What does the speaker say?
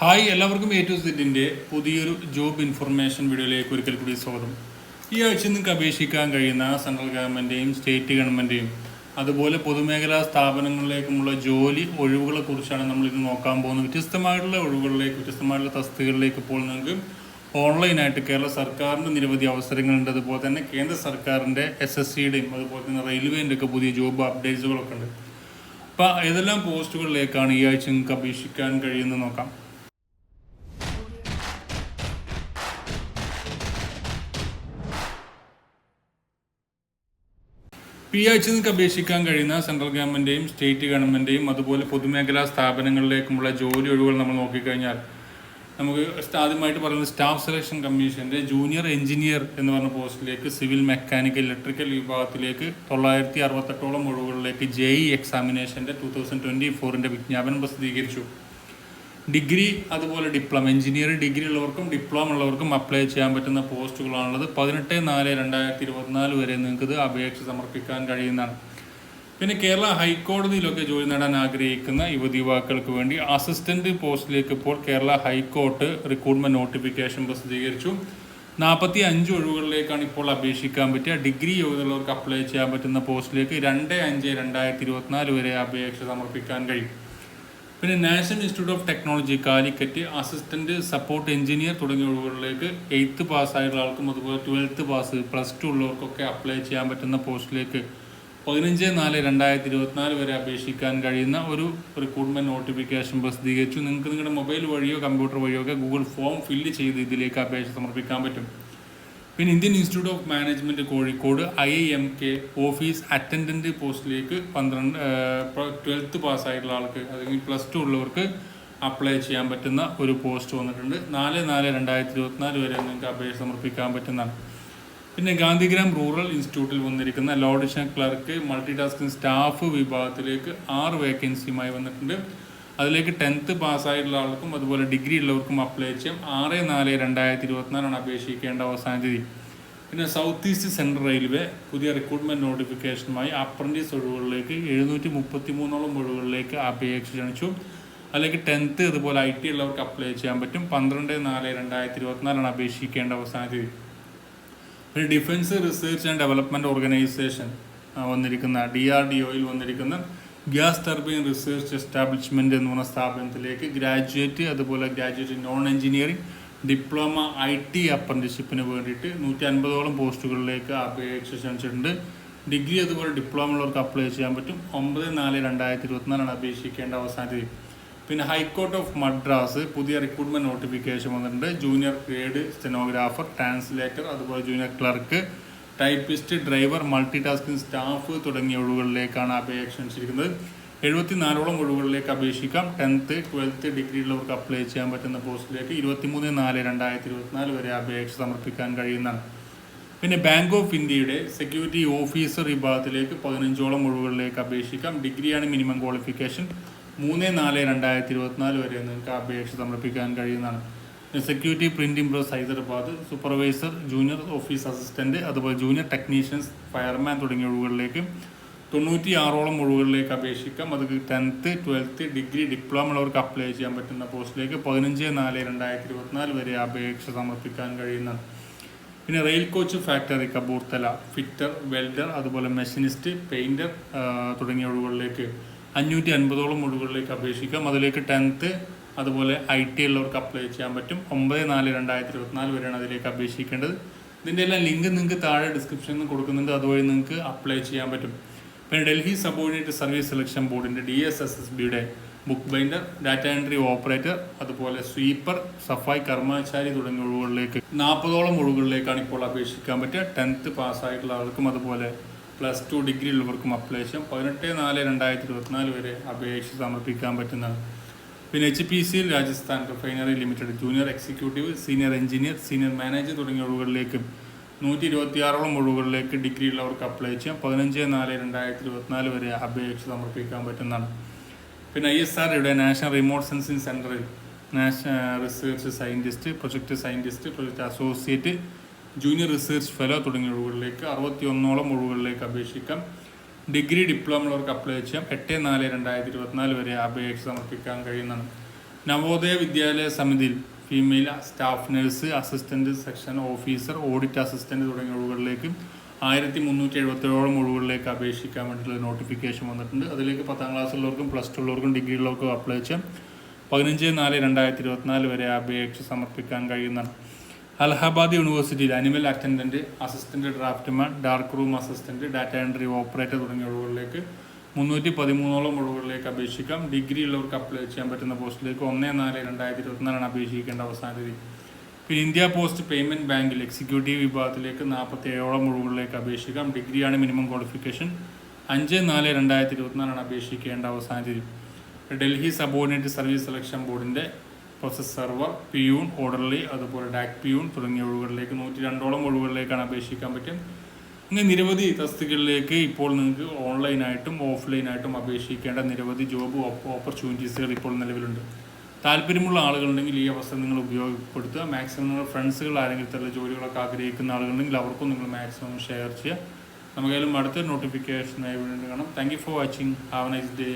Hi എല്ലാവർക്കും A to സെറ്റിന്റെ പുതിയൊരു ജോബ് ഇൻഫർമേഷൻ വീഡിയോയിലേക്ക് ഒരിക്കൽ കൂടി സ്വാഗതം. ഈ ആഴ്ച നിങ്ങൾക്ക് അപേക്ഷിക്കാൻ കഴിയുന്ന സെൻട്രൽ ഗവൺമെന്റെയും സ്റ്റേറ്റ് ഗവൺമെന്റെയും അതുപോലെ പൊതുമേഖലാ സ്ഥാപനങ്ങളിലേക്കുമുള്ള ജോലി ഒഴിവുകളെ കുറിച്ചാണ് നമ്മൾ ഇത് നോക്കാൻ പോകുന്നത്. വ്യത്യസ്തമായിട്ടുള്ള ഒഴിവുകളിലേക്ക് വ്യത്യസ്തമായിട്ടുള്ള തസ്തികളിലേക്ക് ഇപ്പോൾ നിങ്ങൾക്ക് ഓൺലൈനായിട്ട് കേരള സർക്കാരിന്റെ നിരവധി അവസരങ്ങളുണ്ട്. അതുപോലെ തന്നെ കേന്ദ്ര സർക്കാരിന്റെ എസ് എസ് സിയുടെയും അതുപോലെ തന്നെ റെയിൽവേന്റെ ഒക്കെ പുതിയ ജോബ് അപ്ഡേറ്റ്സുകളൊക്കെ ഉണ്ട്. അപ്പോൾ ഏതെല്ലാം പോസ്റ്റുകളിലേക്കാണ് ഈ ആഴ്ച നിങ്ങൾക്ക് അപേക്ഷിക്കാൻ കഴിയുന്നത് നോക്കാം. ഈ ആഴ്ച നിങ്ങൾക്ക് അപേക്ഷിക്കാൻ കഴിയുന്ന സെൻട്രൽ ഗവൺമെന്റെയും സ്റ്റേറ്റ് ഗവൺമെന്റെയും അതുപോലെ പൊതുമേഖലാ സ്ഥാപനങ്ങളിലേക്കുമുള്ള ജോലി ഒഴിവുകൾ നമ്മൾ നോക്കിക്കഴിഞ്ഞാൽ നമുക്ക് ആദ്യമായിട്ട് പറയുന്നത് സ്റ്റാഫ് സെലക്ഷൻ കമ്മീഷന്റെ ജൂനിയർ എഞ്ചിനീയർ എന്ന് പറഞ്ഞ പോസ്റ്റിലേക്ക് സിവിൽ മെക്കാനിക്കൽ ഇലക്ട്രിക്കൽ വിഭാഗത്തിലേക്ക് തൊള്ളായിരത്തി അറുപത്തെട്ടോളം ഒഴിവുകളിലേക്ക് ജെ ഇ എക്സാമിനേഷന്റെ ടു തൗസൻഡ് ട്വന്റി ഫോറിന്റെ വിജ്ഞാപനം പ്രസിദ്ധീകരിച്ചു. ഡിഗ്രി അതുപോലെ ഡിപ്ലോമ. എഞ്ചിനീയറിംഗ് ഡിഗ്രി ഉള്ളവർക്കും ഡിപ്ലോമ ഉള്ളവർക്കും അപ്ലൈ ചെയ്യാൻ പറ്റുന്ന പോസ്റ്റുകളാണുള്ളത്. പതിനെട്ട് നാല് രണ്ടായിരത്തി ഇരുപത്തിനാല് വരെ നിങ്ങൾക്ക് ഇത് അപേക്ഷ സമർപ്പിക്കാൻ കഴിയുന്നതാണ്. പിന്നെ കേരള ഹൈക്കോടതിയിലൊക്കെ ജോലി നേടാൻ ആഗ്രഹിക്കുന്ന യുവതി യുവാക്കൾക്ക് വേണ്ടി അസിസ്റ്റന്റ് പോസ്റ്റിലേക്ക് ഇപ്പോൾ കേരള ഹൈക്കോർട്ട് റിക്രൂട്ട്മെന്റ് നോട്ടിഫിക്കേഷൻ പ്രസിദ്ധീകരിച്ചു. നാൽപ്പത്തി അഞ്ച് ഒഴിവുകളിലേക്കാണ് ഇപ്പോൾ അപേക്ഷിക്കാൻ പറ്റുക ഡിഗ്രി യോഗ്യതയുള്ളവർക്ക് അപ്ലൈ ചെയ്യാൻ പറ്റുന്ന പോസ്റ്റിലേക്ക് രണ്ട് അഞ്ച് രണ്ടായിരത്തി ഇരുപത്തിനാല് വരെ അപേക്ഷ സമർപ്പിക്കാൻ കഴിയും. പിന്നെ national institute of technology Calicut assistant support engineer തുടങ്ങിയ ഒഴിവുകളിലേക്ക് എയ്ത്ത് പാസ്സായിട്ടുള്ള ആൾക്കും അതുപോലെ ട്വൽത്ത് പാസ് പ്ലസ് ടു ഉള്ളവർക്കൊക്കെ അപ്ലൈ ചെയ്യാൻ പറ്റുന്ന പോസ്റ്റിലേക്ക് പതിനഞ്ച് നാല് രണ്ടായിരത്തി ഇരുപത്തിനാല് വരെ അപേക്ഷിക്കാൻ കഴിയുന്ന ഒരു റിക്രൂട്ട്മെന്റ് നോട്ടിഫിക്കേഷൻ പ്രസിദ്ധീകരിച്ചു. നിങ്ങൾക്ക് നിങ്ങളുടെ മൊബൈൽ വഴിയോ കമ്പ്യൂട്ടർ വഴിയോ ഒക്കെ ഗൂഗിൾ ഫോം ഫില്ല് ചെയ്ത് ഇതിലേക്ക് അപേക്ഷ സമർപ്പിക്കാൻ പറ്റും. പിന്നെ Indian institute of management Kozhikode I I M K office attendant പോസ്റ്റിലേക്ക് പന്ത്രണ്ട് ട്വൽത്ത് പാസ്സായിട്ടുള്ള ആൾക്ക് അല്ലെങ്കിൽ പ്ലസ് ടു ഉള്ളവർക്ക് അപ്ലൈ ചെയ്യാൻ പറ്റുന്ന ഒരു പോസ്റ്റ് വന്നിട്ടുണ്ട്. നാല് നാല് രണ്ടായിരത്തി ഇരുപത്തിനാല് വരെ നിങ്ങൾക്ക് അപേക്ഷ സമർപ്പിക്കാൻ പറ്റുന്നതാണ്. പിന്നെ ഗാന്ധിഗ്രാം റൂറൽ ഇൻസ്റ്റിറ്റ്യൂട്ടിൽ വന്നിരിക്കുന്ന ലോഡിഷൻ ക്ലർക്ക് മൾട്ടി ടാസ്കിംഗ് സ്റ്റാഫ് വിഭാഗത്തിലേക്ക് ആറ് വേക്കൻസിയുമായി വന്നിട്ടുണ്ട്. അതിലേക്ക് ടെൻത്ത് പാസ്സായിട്ടുള്ള ആൾക്കും അതുപോലെ ഡിഗ്രി ഉള്ളവർക്കും അപ്ലൈ ചെയ്യാം. ആറ് നാല് രണ്ടായിരത്തി ഇരുപത്തിനാലാണ് അപേക്ഷിക്കേണ്ട അവസാന തീയതി. പിന്നെ സൗത്ത് ഈസ്റ്റ് സെൻട്രൽ റെയിൽവേ പുതിയ റിക്രൂട്ട്മെന്റ് നോട്ടിഫിക്കേഷനുമായി അപ്രന്റീസ് ഒഴിവുകളിലേക്ക് എഴുന്നൂറ്റി മുപ്പത്തി മൂന്നോളം ഒഴിവുകളിലേക്ക് അപേക്ഷ ക്ഷണിച്ചു. അല്ലെങ്കിൽ ടെൻത്ത് അതുപോലെ ഐ ടി ഉള്ളവർക്ക് അപ്ലൈ ചെയ്യാൻ പറ്റും. പന്ത്രണ്ട് നാല് രണ്ടായിരത്തി ഇരുപത്തിനാലാണ് അപേക്ഷിക്കേണ്ട അവസാന തീയതി. പിന്നെ defence research and development organisation വന്നിരിക്കുന്ന ഡി ആർ ഡി ഒയിൽ വന്നിരിക്കുന്ന ഗ്യാസ് ടർബൈൻ റിസർച്ച് എസ്റ്റാബ്ലിഷ്മെന്റ് എന്ന് പറഞ്ഞ സ്ഥാപനത്തിലേക്ക് ഗ്രാജുവേറ്റ് അതുപോലെ graduate non engineering diploma I T അപ്രന്റീഷിപ്പിന് വേണ്ടിയിട്ട് നൂറ്റി അൻപതോളം പോസ്റ്റുകളിലേക്ക് അപേക്ഷ ക്ഷണിച്ചിട്ടുണ്ട്. ഡിഗ്രി അതുപോലെ ഡിപ്ലോമ ഉള്ളവർക്ക് അപ്ലൈ ചെയ്യാൻ പറ്റും. ഒമ്പത് നാല് രണ്ടായിരത്തി ഇരുപത്തിനാലാണ് അപേക്ഷിക്കേണ്ട അവസാന തീയതി. പിന്നെ ഹൈക്കോർട്ട് ഓഫ് മദ്രാസ് പുതിയ റിക്രൂട്ട്മെന്റ് നോട്ടിഫിക്കേഷൻ വന്നിട്ടുണ്ട്. ജൂനിയർ ഗ്രേഡ് സ്റ്റെനോഗ്രാഫർ ട്രാൻസ്ലേറ്റർ അതുപോലെ junior clerk typist driver multi tasking staff തുടങ്ങിയ ഒഴിവുകളിലേക്കാണ് അപേക്ഷ ക്ഷണിച്ചിരിക്കുന്നത് എഴുപത്തിനാലോളം ഒഴിവുകളിലേക്ക് അപേക്ഷിക്കാം. ടെൻത്ത് ട്വൽത്ത് ഡിഗ്രി ഉള്ളവർക്ക് അപ്ലൈ ചെയ്യാൻ പറ്റുന്ന പോസ്റ്റിലേക്ക് ഇരുപത്തിമൂന്ന് നാല് രണ്ടായിരത്തി ഇരുപത്തിനാല് വരെ അപേക്ഷ സമർപ്പിക്കാൻ കഴിയുന്നതാണ്. പിന്നെ ബാങ്ക് ഓഫ് ഇന്ത്യയുടെ സെക്യൂരിറ്റി ഓഫീസർ വിഭാഗത്തിലേക്ക് പതിനഞ്ചോളം ഒഴിവുകളിലേക്ക് അപേക്ഷിക്കാം. ഡിഗ്രിയാണ് മിനിമം ക്വാളിഫിക്കേഷൻ മൂന്ന് നാല് രണ്ടായിരത്തി ഇരുപത്തിനാല് വരെ നിങ്ങൾക്ക് അപേക്ഷ സമർപ്പിക്കാൻ കഴിയുന്നതാണ്. Security printing press Hyderabad supervisor junior office assistant അതുപോലെ ജൂനിയർ ടെക്നീഷ്യൻസ് ഫയർമാൻ തുടങ്ങിയ ഒഴിവുകളിലേക്ക് തൊണ്ണൂറ്റി ആറോളം ഒഴിവുകളിലേക്ക് അപേക്ഷിക്കാം. അത് ടെൻത്ത് ട്വൽത്ത് ഡിഗ്രി ഡിപ്ലോമ ഉള്ളവർക്ക് അപ്ലൈ ചെയ്യാൻ പറ്റുന്ന പോസ്റ്റിലേക്ക് പതിനഞ്ച് നാല് രണ്ടായിരത്തി ഇരുപത്തിനാല് വരെ അപേക്ഷ സമർപ്പിക്കാൻ കഴിയുന്നതാണ് പിന്നെ rail coach factory Kapurthala fitter welder അതുപോലെ മെഷീനിസ്റ്റ് പെയിന്റർ തുടങ്ങിയ ഒഴിവുകളിലേക്ക് അഞ്ഞൂറ്റി അൻപതോളം ഒഴിവുകളിലേക്ക് അപേക്ഷിക്കാം. അതിലേക്ക് ടെൻത്ത് അതുപോലെ ഐ ടി ഉള്ളവർക്ക് അപ്ലൈ ചെയ്യാൻ പറ്റും. ഒമ്പത് നാല് രണ്ടായിരത്തി ഇരുപത്തിനാല് വരെയാണ് അതിലേക്ക് അപേക്ഷിക്കേണ്ടത്. ഇതിന്റെ എല്ലാം ലിങ്ക് നിങ്ങൾക്ക് താഴെ ഡിസ്ക്രിപ്ഷനിൽ കൊടുക്കുന്നുണ്ട്. അതുവഴി നിങ്ങൾക്ക് അപ്ലൈ ചെയ്യാൻ പറ്റും. പിന്നെ ഡൽഹി സബോർഡിനേറ്റ് സർവീസ് സെലക്ഷൻ ബോർഡിന്റെ ഡി എസ് എസ് എസ് ബിയുടെ book binder data entry operator അതുപോലെ സ്വീപ്പർ സഫായി കർമ്മചാരി തുടങ്ങിയ ഒഴിവുകളിലേക്ക് നാൽപ്പതോളം ഒഴിവുകളിലേക്കാണ് ഇപ്പോൾ അപേക്ഷിക്കാൻ പറ്റുക. ടെൻത്ത് പാസ്സായിട്ടുള്ള ആൾക്കും അതുപോലെ പ്ലസ് ടു ഡിഗ്രി ഉള്ളവർക്കും അപ്ലൈ ചെയ്യാം. പതിനെട്ട് നാല് രണ്ടായിരത്തി ഇരുപത്തിനാല് വരെ അപേക്ഷ സമർപ്പിക്കാൻ പറ്റുന്നതാണ്. പിന്നെ എച്ച് പി സിയിൽ Rajasthan refinery limited junior executive senior engineer senior manager തുടങ്ങിയ ഒഴിവുകളിലേക്ക് നൂറ്റി ഇരുപത്തിയാറോളം ഒഴിവുകളിലേക്ക് ഡിഗ്രി ഉള്ളവർക്ക് അപ്ലൈ ചെയ്യാം. പതിനഞ്ച് നാല് രണ്ടായിരത്തി ഇരുപത്തിനാല് വരെ അപേക്ഷ സമർപ്പിക്കാൻ പറ്റുന്നതാണ്. പിന്നെ ഐ എസ് ആർ ഇവിടെ നാഷണൽ റിമോട്ട് സെൻസിങ് സെന്ററിൽ national research scientist project scientist project associate junior research fellow തുടങ്ങിയ ഒഴിവുകളിലേക്ക് അറുപത്തി ഒന്നോളം ഒഴിവുകളിലേക്ക് അപേക്ഷിക്കാം. ഡിഗ്രി ഡിപ്ലോമ ഉള്ളവർക്ക് അപ്ലൈ ചെയ്യാം. എട്ട് നാല് രണ്ടായിരത്തി ഇരുപത്തിനാല് വരെ അപേക്ഷ സമർപ്പിക്കാൻ കഴിയുന്നതാണ്. നവോദയ വിദ്യാലയ സമിതിയിൽ female staff nurse assistant section officer audit assistant തുടങ്ങിയ ഒഴിവുകളിലേക്ക് ആയിരത്തി മുന്നൂറ്റി എഴുപത്തേഴോളം ഒഴിവുകളിലേക്ക് അപേക്ഷിക്കാൻ വേണ്ടിയിട്ടുള്ള നോട്ടിഫിക്കേഷൻ വന്നിട്ടുണ്ട്. അതിലേക്ക് പത്താം ക്ലാസ്സുള്ളവർക്കും പ്ലസ് ടു ഉള്ളവർക്കും ഡിഗ്രി ഉള്ളവർക്കും അപ്ലൈ ചെയ്യാം. പതിനഞ്ച് നാല് രണ്ടായിരത്തി ഇരുപത്തിനാല് വരെ അപേക്ഷ സമർപ്പിക്കാൻ കഴിയുന്നതാണ്. അലഹബാദ് യൂണിവേഴ്സിറ്റിയിൽ animal attendant assistant draftsman dark room assistant data entry operator തുടങ്ങിയ ഒഴിവുകളിലേക്ക് മുന്നൂറ്റി പതിമൂന്നോളം ഒഴിവുകളിലേക്ക് അപേക്ഷിക്കാം. ഡിഗ്രി ഉള്ളവർക്ക് അപ്ലൈ ചെയ്യാൻ പറ്റുന്ന പോസ്റ്റിലേക്ക് ഒന്ന് നാല് രണ്ടായിരത്തി ഇരുപത്തിനാലാണ് അപേക്ഷിക്കേണ്ട അവസാന തീയതി. പിന്നെ ഇന്ത്യ പോസ്റ്റ് പേയ്മെന്റ് ബാങ്കിൽ എക്സിക്യൂട്ടീവ് വിഭാഗത്തിലേക്ക് നാൽപ്പത്തി ഏഴോളം ഒഴിവുകളിലേക്ക് അപേക്ഷിക്കാം. ഡിഗ്രിയാണ് മിനിമം ക്വാളിഫിക്കേഷൻ. അഞ്ച് നാല് രണ്ടായിരത്തി ഇരുപത്തിനാലാണ് അപേക്ഷിക്കേണ്ട അവസാന തീയതി. ഡൽഹി സബോർഡിനേറ്റ് സർവീസ് സെലക്ഷൻ ബോർഡിന്റെ പ്രോസസ് സെർവർ പിയൂൺ ഓർഡർലി അതുപോലെ ഡാക് പിയൂൺ തുടങ്ങിയ ഒഴിവുകളിലേക്ക് നൂറ്റി രണ്ടോളം ഒഴിവുകളിലേക്കാണ് അപേക്ഷിക്കാൻ പറ്റും. ഇങ്ങനെ നിരവധി തസ്തികളിലേക്ക് ഇപ്പോൾ നിങ്ങൾക്ക് ഓൺലൈനായിട്ടും ഓഫ്ലൈനായിട്ടും അപേക്ഷിക്കേണ്ട നിരവധി ജോബ് ഓപ്പർച്യൂണിറ്റീസുകൾ ഇപ്പോൾ നിലവിലുണ്ട്. താല്പര്യമുള്ള ആളുകളുണ്ടെങ്കിൽ ഈ അവസരം നിങ്ങൾ ഉപയോഗപ്പെടുത്തുക. മാക്സിമം നിങ്ങൾ ഫ്രണ്ട്സുകൾ ആരെങ്കിലും തരുന്ന ജോലികളൊക്കെ ആഗ്രഹിക്കുന്ന ആളുകളുണ്ടെങ്കിൽ അവർക്കും നിങ്ങൾ മാക്സിമം ഷെയർ ചെയ്യുക. നമുക്കായാലും അടുത്ത നോട്ടിഫിക്കേഷനായി വീണ്ടും കാണാം. Thank you for watching have nice day